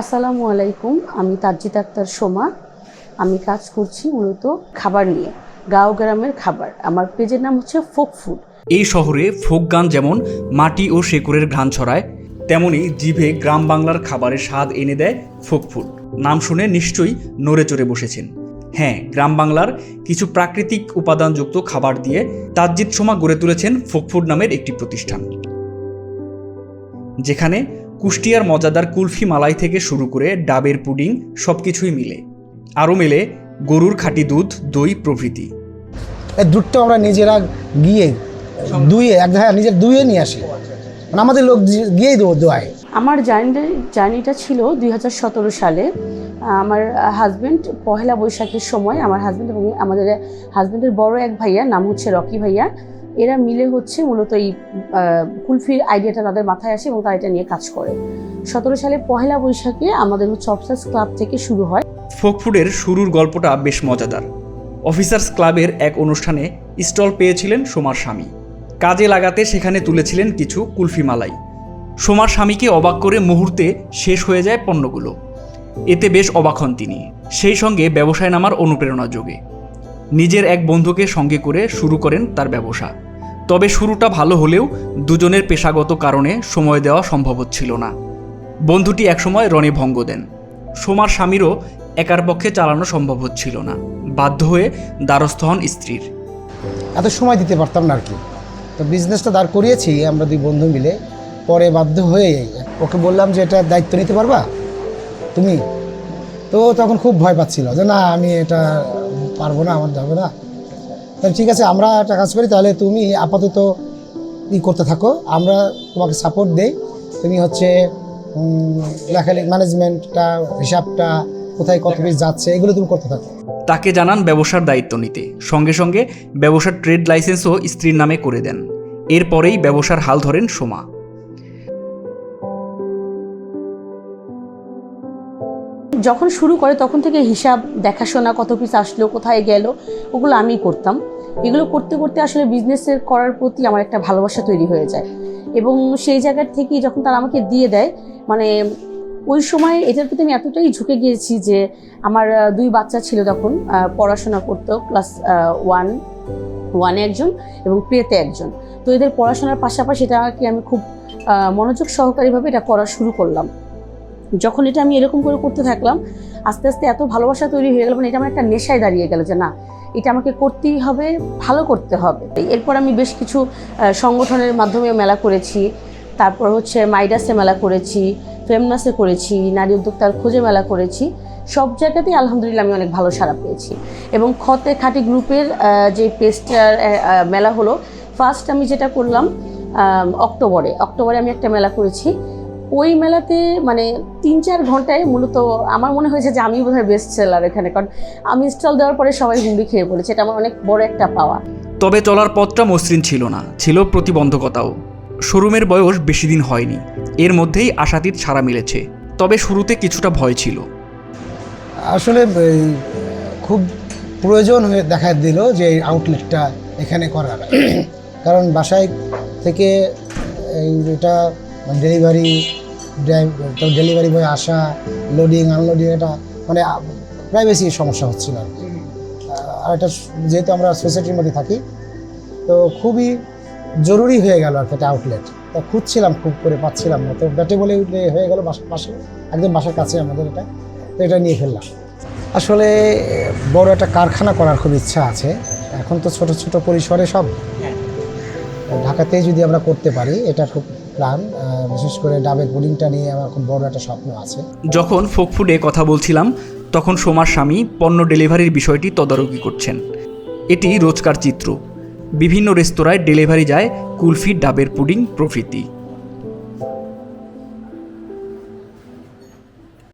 আসসালামু আলাইকুম, আমি তাজিদ আক্তার সোমা। আমি কাজ করছি মূলত খাবার নিয়ে, গাঁও গ্রামের খাবার। আমার পেজের নাম হচ্ছে ফোক ফুড। এই শহরে ফোক গান যেমন মাটি ও শেকড়ের ঘ্রাণ ছড়ায়, তেমনি জিভে গ্রাম বাংলার খাবারের স্বাদ এনে দেয় ফোক ফুড। নাম শুনে নিশ্চয়ই নড়ে চড়ে বসেছেন। হ্যাঁ গ্রাম বাংলার কিছু প্রাকৃতিক উপাদানযুক্ত খাবার দিয়ে তাজ্জিদ সোমা গড়ে তুলেছেন ফোক ফুড নামের একটি প্রতিষ্ঠান। যেখানে কুষ্টিয়ার মজাদার কুলফি মালাই থেকে শুরু করে ডাবের পুডিং সব কিছুই মিলে। আরও মেলে গরুর খাঁটি দুধ দই প্রভৃতি। এই দুধটা আমরা নিজেরা গিয়ে দুয়ে এক জায়গায় নিজের দুয়ে নিয়ে আসি। মানে আমাদের লোক গিয়েই দেবো দোয়ায়। আমার জার্নি জার্নিটা ছিল দুই হাজার সতেরো সালে। আমার হাজব্যান্ড পহেলা বৈশাখের সময় আমার হাজব্যান্ড এবং আমাদের হাজব্যান্ডের বড় এক ভাইয়া নাম হচ্ছে রকি ভাইয়া। এরা মিলে হচ্ছে মূলত এই কুলফির আইডিয়াটা তাদের মাথায় আসে এবং তারা এটা নিয়ে কাজ করে। সতেরো সালে পহেলা বৈশাখে আমাদের হচ্ছে অফিসার্স ক্লাব থেকে শুরু হয়। ফোকফুডের শুরুর গল্পটা বেশ মজাদার। অফিসার্স ক্লাবের এক অনুষ্ঠানে স্টল পেয়েছিলেন সোমার স্বামী। কাজে লাগাতে সেখানে তুলেছিলেন কিছু কুলফি মালাই। সোমার স্বামীকে অবাক করে মুহূর্তে শেষ হয়ে যায় পণ্যগুলো। এতে বেশ অবাক হন তিনি। সেই সঙ্গে ব্যবসায় নামার অনুপ্রেরণা যোগে। নিজের এক বন্ধুকে সঙ্গে করে শুরু করেন তার ব্যবসা। তবে শুরুটা ভালো হলেও দুজনের পেশাগত কারণে সময় দেওয়া সম্ভব হচ্ছিল না। বন্ধুটি একসময় রণে ভঙ্গ দেন। সোমার স্বামীরও একার পক্ষে চালানো সম্ভব হচ্ছিল না। বাধ্য হয়ে দ্বারস্থ হন স্ত্রীর। এত সময় দিতে পারতাম না আর কি। তো বিজনেসটা দাঁড় করিয়েছি, আমরা দুই বন্ধু মিলে। পরে বাধ্য হয়ে ওকে বললাম যে, এটা দায়িত্ব নিতে পারবা? তুমি? তো তখন খুব ভয় পাচ্ছিল যে, না, আমি এটা পারব না, আমার হবে না। ঠিক আছে, আমরা একটা কাজ করি, তাহলে তুমি আপাতত ই করতে থাকো, আমরা তোমাকে সাপোর্ট দেই। তুমি হচ্ছে লেখালে লেখালেখি ম্যানেজমেন্টটা হিসাবটা, কোথায় কত পিস যাচ্ছে, এগুলো তুমি করতে থাকো। তাকে জানান ব্যবসার দায়িত্ব নিতে। সঙ্গে সঙ্গে ব্যবসার ট্রেড লাইসেন্সও স্ত্রীর নামে করে দেন। এরপরেই ব্যবসার হাল ধরেন সোমা। যখন শুরু করে তখন থেকে হিসাব, দেখাশোনা, কত পিস আসলো, কোথায় গেল, ওগুলো আমি করতাম। এগুলো করতে করতে আসলে বিজনেসের করার প্রতি আমার একটা ভালোবাসা তৈরি হয়ে যায়। এবং সেই জায়গার থেকেই যখন তারা আমাকে দিয়ে দেয় মানে ওই সময় এটার প্রতি আমি এতটাই ঝুঁকে গিয়েছি যে আমার দুই বাচ্চা ছিল তখন পড়াশোনা করতো ক্লাস ওয়ান ওয়ানে একজন এবং প্লেতে একজন। তো এদের পড়াশোনার পাশাপাশি এটাকে আমি খুব মনোযোগ সহকারীভাবে এটা করা শুরু করলাম। যখন এটা আমি এরকম করে করতে থাকলাম, আস্তে আস্তে এত ভালোবাসা তৈরি হয়ে গেল মানে এটা আমার একটা নেশায় দাঁড়িয়ে গেল যে না, এটা আমাকে করতেই হবে, ভালো করতে হবে। এরপর আমি বেশ কিছু সংগঠনের মাধ্যমেও মেলা করেছি। তারপর হচ্ছে মাইডাসে মেলা করেছি, ফেমনাসে করেছি, নারী উদ্যোক্তার খোঁজে মেলা করেছি। সব জায়গাতেই আলহামদুলিল্লাহ আমি অনেক ভালো সাড়া পেয়েছি। এবং খতে খাঁটি গ্রুপের যে পেস্টার মেলা হলো ফার্স্ট আমি যেটা করলাম অক্টোবরে অক্টোবরে আমি একটা মেলা করেছি। ওই মেলাতে মানে তিন চার ঘন্টায় মূলত আমার মনে হয়েছে যে আমি বোধহয় বেস্ট সেলার এখানে কারণ আমি স্টল দেওয়ার পরে সবাই হুমড়ি খেয়ে পড়েছে এটা আমার অনেক বড় একটা পাওয়া। তবে চলার পথটা মসৃণ ছিল না ছিল প্রতিবন্ধকতাও। শোরুমের বয়স বেশি দিন হয়নি এর মধ্যেই আশাতীত ছাড়া মিলেছে তবে শুরুতে কিছুটা ভয় ছিল। আসলে এই খুব প্রয়োজন হয়ে দেখা দিল যে এই আউটলেটটা এখানে করার। কারণ বাসায় থেকে এই এটা ডেলিভারি ডেলিভারি বয় আসা লোডিং আনলোডিং এটা মানে প্রাইভেসি সমস্যা হচ্ছিল আর কি। আর এটা যেহেতু আমরা সোসাইটির মধ্যে থাকি, তো খুবই জরুরি হয়ে গেল আর কি একটা আউটলেট তা খুঁজছিলাম, খুব করে পাচ্ছিলাম না। তো ব্যাটে বলে হয়ে গেল পাশে একদম বাসার কাছে আমাদের এটা। তো এটা নিয়ে ফেললাম। আসলে বড় একটা কারখানা করার খুব ইচ্ছা আছে। এখন তো ছোট ছোট পরিসরে সব। ঢাকাতেই যদি আমরা করতে পারি, এটা খুব প্ল্যান বিশেষ করে ডাবের পুডিংটা নিয়ে আমার খুব বড় একটা স্বপ্ন আছে। যখন ফোক ফুডে কথা বলছিলাম, তখন সোমার স্বামী পণ্য ডেলিভারির বিষয়টি তদারকি করছেন। এটি রোজকার চিত্র। বিভিন্ন রেস্তোরাঁয় ডেলিভারি যায় কুলফি, ডাবের পুডিং প্রভৃতি।